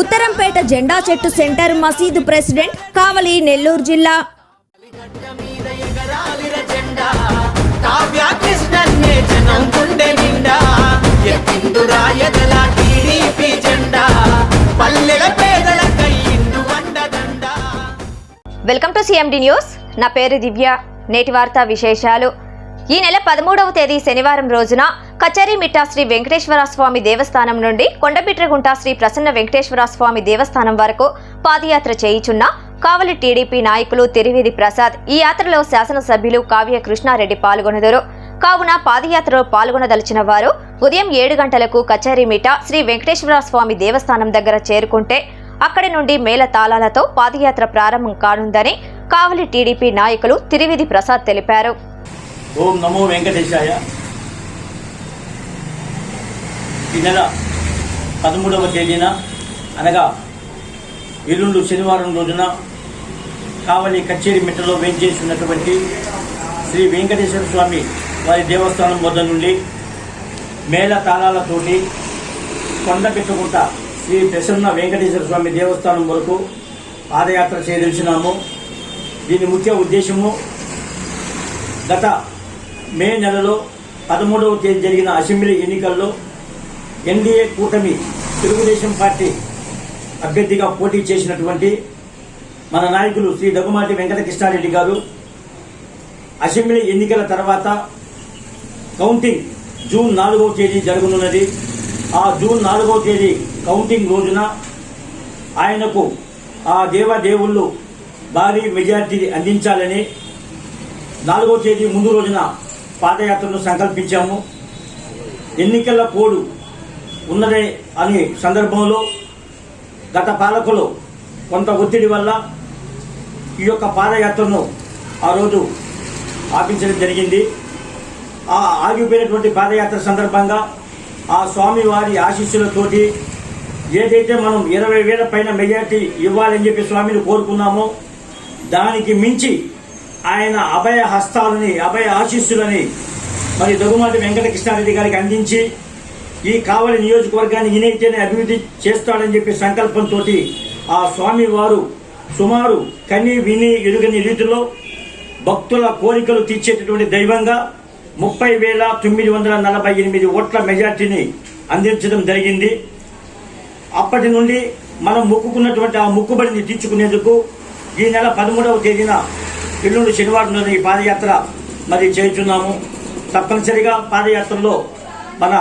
ఉత్తరంపేట జెండా చెట్టు సెంటర్ మసీదు ప్రెసిడెంట్ కావలి నెల్లూరు జిల్లా. వెల్కమ్ టు సిఎండి న్యూస్ నా పేరు దివ్య. నేటి వార్తా విశేషాలు. ఈ నెల పదమూడవ తేదీ శనివారం రోజున కచేరీ శ్రీ వెంకటేశ్వర స్వామి దేవస్థానం నుండి కొండపిట్రగుంట శ్రీ ప్రసన్న వెంకటేశ్వర స్వామి దేవస్థానం వరకు పాదయాత్ర చేయుచున్న కావలి టీడీపీ నాయకులు తిరివేది ప్రసాద్ ఈ యాత్రలో శాసనసభ్యులు కావ్య కృష్ణారెడ్డి పాల్గొనెదరు. కావున పాదయాత్రలో పాల్గొనదలిచిన వారు ఉదయం ఏడు గంటలకు కచేరీమిట శ్రీ వెంకటేశ్వర స్వామి దేవస్థానం దగ్గర చేరుకుంటే అక్కడి నుండి మేళ తాళాలతో పాదయాత్ర ప్రారంభం కానుందని కావలి టీడీపీ నాయకులు తిరివిధి ప్రసాద్ తెలిపారు. ఓం నమో వెంకటేశాయ. ఈ నెల పదమూడవ తేదీన అనగా ఎల్లుండు శనివారం రోజున కావలి కచేరి మిట్టలో వేంచేసి ఉన్నటువంటి శ్రీ వెంకటేశ్వర స్వామి వారి దేవస్థానం వద్ద నుండి మేళ తాళాలతోటి కొండ పెట్టుకుంట శ్రీ ప్రసన్న వెంకటేశ్వర స్వామి దేవస్థానం వరకు పాదయాత్ర చేయదలిచినాము. దీని ముఖ్య ఉద్దేశము గత మే నెలలో పదమూడవ తేదీ జరిగిన అసెంబ్లీ ఎన్నికల్లో ఎన్డీఏ కూటమి తెలుగుదేశం పార్టీ అభ్యర్థిగా పోటీ చేసినటువంటి మన నాయకులు శ్రీ దగ్గుమాటి వెంకటకృష్ణారెడ్డి గారు అసెంబ్లీ ఎన్నికల తర్వాత కౌంటింగ్ జూన్ నాలుగవ తేదీ జరగనున్నది. ఆ జూన్ నాలుగవ తేదీ కౌంటింగ్ రోజున ఆయనకు ఆ దేవదేవుళ్ళు భారీ మెజార్టీ అందించాలని నాలుగో తేదీ ముందు రోజున పాదయాత్రను సంకల్పించాము. ఎన్నికల కోడ్ ఉన్నదే అనే సందర్భంలో గత పాలకులు కొంత ఒత్తిడి వల్ల ఈ యొక్క పాదయాత్రను ఆ రోజు ఆపించడం జరిగింది. ఆ ఆగిపోయినటువంటి పాదయాత్ర సందర్భంగా ఆ స్వామి వారి ఆశీస్సులతోటి ఏదైతే మనం ఇరవై వేల పైన మెజార్టీ ఇవ్వాలని చెప్పి స్వామిని కోరుకున్నామో దానికి మించి ఆయన అభయ హస్తాలని అభయ ఆశీస్సులని మరి దగ్గుమాటి వెంకటకృష్ణారెడ్డి గారికి అందించి ఈ కావలి నియోజకవర్గాన్ని ఈయనైతేనే అభివృద్ధి చేస్తాడని చెప్పి సంకల్పంతో ఆ స్వామి వారు సుమారు కని విని ఎరుగని రీతిలో భక్తుల కోరికలు తీర్చేటటువంటి దైవంగా ముప్పై వేల తొమ్మిది వందల నలభై ఎనిమిది ఓట్ల మెజార్టీని అందించడం జరిగింది. అప్పటి నుండి మనం మొక్కుకున్నటువంటి ఆ మొక్కుబడిని తీర్చుకునేందుకు ఈ నెల పదమూడవ తేదీన ఎల్లుండి శనివారం ఈ పాదయాత్ర మరి చేస్తున్నాము. తప్పనిసరిగా పాదయాత్రలో మన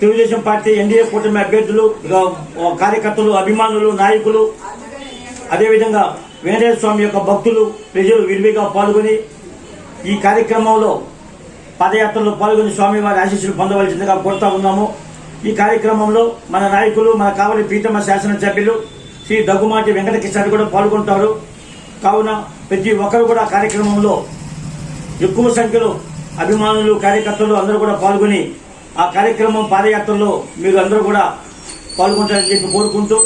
తెలుగుదేశం పార్టీ ఎన్డీఏ కూటమి అభ్యర్థులు కార్యకర్తలు అభిమానులు నాయకులు అదేవిధంగా వెంకటేశ్వర స్వామి యొక్క భక్తులు ప్రజలు విరివిగా పాల్గొని ఈ కార్యక్రమంలో పాదయాత్రలో పాల్గొని స్వామివారి ఆశీస్సులు పొందవలసిందిగా కోరుతా ఉన్నాము. ఈ కార్యక్రమంలో మన నాయకులు మన కావలి ప్రీతమ శాసనసభ్యులు శ్రీ దగ్గుమాటి వెంకటకృష్ణ కూడా పాల్గొంటారు. కావున ప్రతి ఒక్కరు కూడా కార్యక్రమంలో ఎక్కువ సంఖ్యలో అభిమానులు కార్యకర్తలు అందరూ కూడా పాల్గొని ఆ కార్యక్రమం పాదయాత్రలో మీరు అందరూ కూడా పాల్గొంటారని చెప్పి కోరుకుంటూ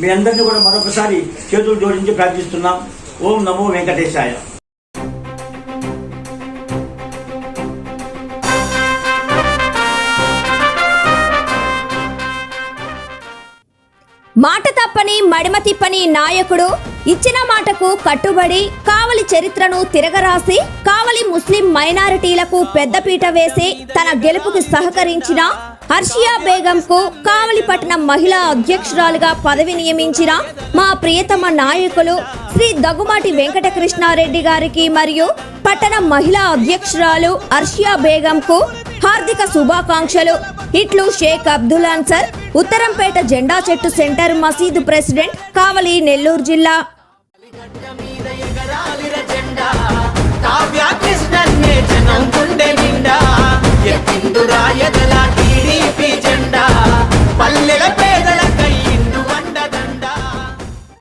మీ అందరినీ కూడా మరొకసారి చేతులు జోడించి ప్రార్థిస్తున్నాం. ఓం నమో వెంకటేశాయ. మాట తప్పని మడిమ తిప్పని నాయకుడు ఇచ్చిన మాటకు కట్టుబడి కావలి చరిత్రను తిరగరాసి కావలి ముస్లిం మైనారిటీలకు పెద్దపీట వేసి తన గెలుపుకు సహకరించిన హర్షియా బేగంకు కావలి పట్టణం మహిళా అధ్యక్షురాలుగా పదవి నియమించిన మా ప్రియతమ నాయకులు శ్రీ దగ్గుమాటి వెంకటకృష్ణారెడ్డి గారికి మరియు పట్టణ మహిళా అధ్యక్షురాలు హర్షియా బేగంకు హార్దిక శుభాకాంక్షలు. ఇట్లు షేక్ అబ్దుల్ అన్సర్ ఉత్తరంపేట జెండా చెట్టు సెంటర్ మసీదు ప్రెసిడెంట్ కావలి నెల్లూరు జిల్లా జెండా కావ్య కృష్ణన్నే జనం గుండె నిండా ఎత్తిందురా ఎదలాకి